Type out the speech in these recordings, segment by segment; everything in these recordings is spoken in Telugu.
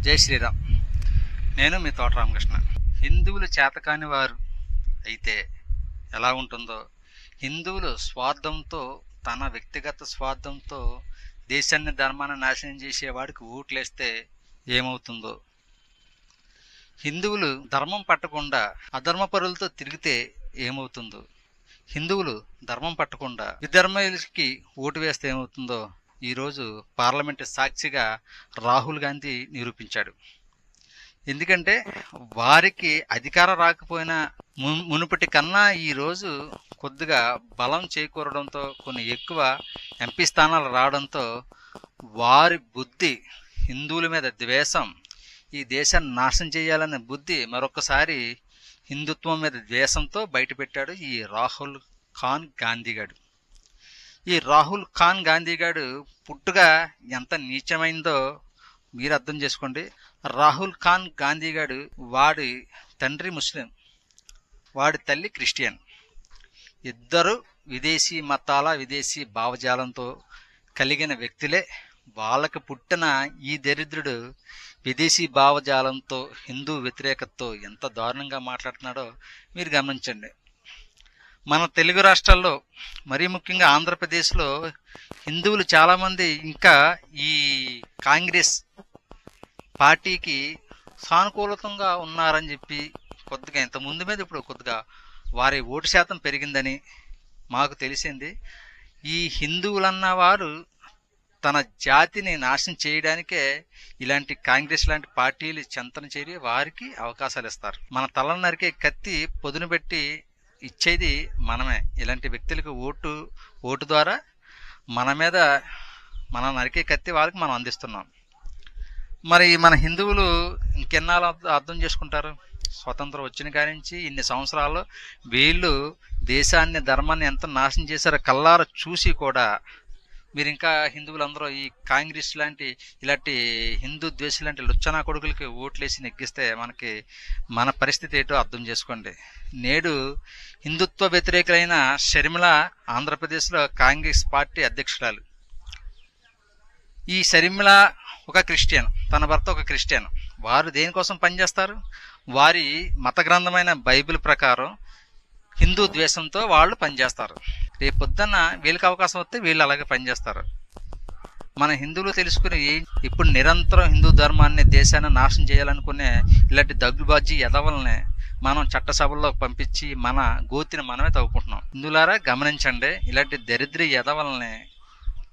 జై శ్రీరామ్. నేను మీ తోట రామకృష్ణ. హిందువులు చేతకాని వారు అయితే ఎలా ఉంటుందో హిందువులు స్వార్థంతో తన వ్యక్తిగత స్వార్థంతో దేశాన్ని ధర్మాన్ని నాశనం చేసేవాడికి ఓట్లేస్తే ఏమవుతుందో. హిందువులు ధర్మం పట్టకుండా అధర్మపరులతో తిరిగితే ఏమవుతుందో. హిందువులు ధర్మం పట్టకుండా విధర్మకి ఓటు వేస్తే ఏమవుతుందో ఈరోజు పార్లమెంటు సాక్షిగా రాహుల్ గాంధీ నిరూపించాడు. ఎందుకంటే వారికి అధికారం రాకపోయినా ము- మునుపటి కన్నా ఈరోజు కొద్దిగా బలం చేకూరడంతో కొన్ని ఎక్కువ ఎంపీ స్థానాలు రావడంతో వారి బుద్ధి హిందువుల మీద ద్వేషం ఈ దేశాన్ని నాశనం చేయాలనే బుద్ధి మరొకసారి హిందుత్వం మీద ద్వేషంతో బయటపెట్టాడు ఈ రాహుల్ ఖాన్ గాంధీ గారు ఈ రాహుల్ ఖాన్ గాంధీ గారు పుట్టుగా ఎంత నీచమైందో మీరు అర్థం చేసుకోండి. రాహుల్ ఖాన్ గాంధీ గారు వాడి తండ్రి ముస్లిం వాడి తల్లి క్రిస్టియన్. ఇద్దరు విదేశీ మతాల విదేశీ భావజాలంతో కలిగిన వ్యక్తులే. వాళ్ళకి పుట్టిన ఈ దరిద్రుడు విదేశీ భావజాలంతో హిందూ వ్యతిరేకతతో ఎంత దారుణంగా మాట్లాడుతున్నాడో మీరు గమనించండి. మన తెలుగు రాష్ట్రాల్లో మరీ ముఖ్యంగా ఆంధ్రప్రదేశ్లో హిందువులు చాలామంది ఇంకా ఈ కాంగ్రెస్ పార్టీకి సానుకూలతంగా ఉన్నారని చెప్పి కొద్దిగా ఇంత ముందు మీద ఇప్పుడు కొద్దిగా వారి ఓటు శాతం పెరిగిందని మాకు తెలిసింది. ఈ హిందువులన్న వారు తన జాతిని నాశనం చేయడానికే ఇలాంటి కాంగ్రెస్ లాంటి పార్టీలు చెంతన చేరి వారికి అవకాశాలు ఇస్తారు. మన తలను నరికే కత్తి పొదును పెట్టి ఇచ్చేది మనమే. ఇలాంటి వ్యక్తులకు ఓటు ఓటు ద్వారా మన మీద మన నరికే కత్తి వాళ్ళకి మనం అందిస్తున్నాం. మరి మన హిందువులు ఇంకెన్నాళ్ళు అర్థం చేసుకుంటారు? స్వతంత్రం వచ్చిన కాడి నుంచి ఇన్ని సంవత్సరాలు వీళ్ళు దేశాన్ని ధర్మాన్ని ఎంత నాశనం చేశారో కల్లార చూసి కూడా మీరు ఇంకా హిందువులందరూ ఈ కాంగ్రెస్ లాంటి ఇలాంటి హిందూ ద్వేష లాంటి లుచ్చనా కొడుకులకి ఓట్లేసి నెగ్గిస్తే మనకి మన పరిస్థితి ఏంటో అర్థం చేసుకోండి. నేడు హిందుత్వ వ్యతిరేకులైన షర్మిల ఆంధ్రప్రదేశ్లో కాంగ్రెస్ పార్టీ అధ్యక్షురాలు. ఈ షర్మిల ఒక క్రిస్టియన్ తన భర్త ఒక క్రిస్టియన్. వారు దేనికోసం పనిచేస్తారు? వారి మత గ్రంథమైన బైబిల్ ప్రకారం హిందూ ద్వేషంతో వాళ్ళు పనిచేస్తారు. రేపు పొద్దున్న వీళ్ళకి అవకాశం వస్తే వీళ్ళు అలాగే పనిచేస్తారు. మన హిందువులు తెలుసుకుని ఇప్పుడు నిరంతరం హిందూ ధర్మాన్ని దేశాన్ని నాశనం చేయాలనుకునే ఇలాంటి దగ్గుబాజీ ఎదవల్ని మనం చట్టసభల్లో పంపించి మన గోతిని మనమే తవ్వుకుంటున్నాం. హిందువులారా గమనించండి ఇలాంటి దరిద్ర ఎదవల్ని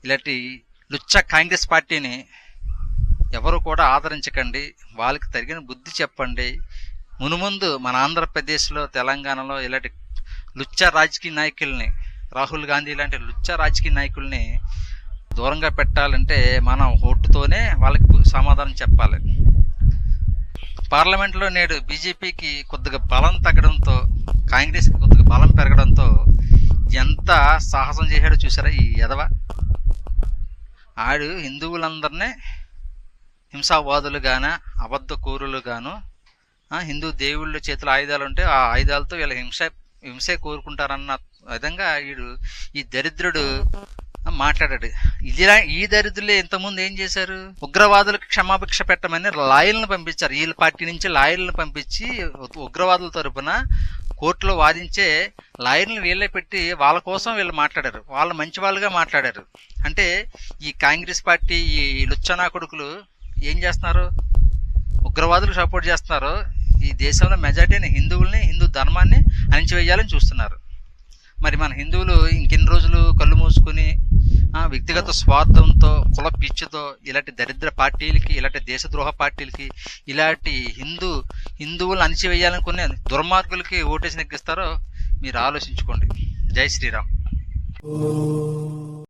ఇలాంటి లుచ్చ కాంగ్రెస్ పార్టీని ఎవరు కూడా ఆదరించకండి వాళ్ళకి తగిన బుద్ధి చెప్పండి. మునుముందు మన ఆంధ్రప్రదేశ్లో తెలంగాణలో ఇలాంటి లుచ్చ రాజకీయ నాయకుల్ని రాహుల్ గాంధీ లాంటి లుచ్చ రాజకీయ నాయకుల్ని దూరంగా పెట్టాలంటే మనం ఓటుతోనే వాళ్ళకి సమాధానం చెప్పాలి. పార్లమెంట్లో నేడు బీజేపీకి కొద్దిగా బలం తగ్గడంతో కాంగ్రెస్కి కొద్దిగా బలం పెరగడంతో ఎంత సాహసం చేశాడో చూసారా ఈ ఎదవ ఆడు హిందువులందరినీ హింసావాదులుగాన అబద్ధ కూరులుగాను ఆ, హిందూ దేవుళ్ళ చేతుల ఆయుధాలు ఉంటే ఆ ఆయుధాలతో వీళ్ళ హింస హింసే కోరుకుంటారన్న విధంగా వీడు ఈ దరిద్రుడు మాట్లాడాడు. ఇదిలా ఈ దరిద్రులే ఇంతకుముందు ఏం చేశారు? ఉగ్రవాదులకు క్షమాభిక్ష పెట్టమని లాయర్లను పంపించారు. వీళ్ళ పార్టీ నుంచి లాయర్లను పంపించి ఉగ్రవాదుల తరపున కోర్టులో వాదించే లాయర్లను వీళ్ళే పెట్టి వాళ్ళ కోసం వీళ్ళు మాట్లాడారు. వాళ్ళు మంచి వాళ్ళుగా మాట్లాడారు. అంటే ఈ కాంగ్రెస్ పార్టీ ఈ లుచ్చనా కొడుకులు ఏం చేస్తున్నారు? ఉగ్రవాదులు సపోర్ట్ చేస్తున్నారు. ఈ దేశంలో మెజార్టీ అయిన హిందువుల్ని హిందూ ధర్మాన్ని అణిచివేయాలని చూస్తున్నారు. మరి మన హిందువులు ఇంకెన్ని రోజులు కళ్ళు మూసుకుని వ్యక్తిగత స్వార్థంతో కుల పిచ్చితో ఇలాంటి దరిద్ర పార్టీలకి ఇలాంటి దేశద్రోహ పార్టీలకి ఇలాంటి హిందూ హిందువులు అణిచివేయాలనుకునే దుర్మార్గులకి ఓటేసి నెగ్గిస్తారో మీరు ఆలోచించుకోండి. జై శ్రీరామ్.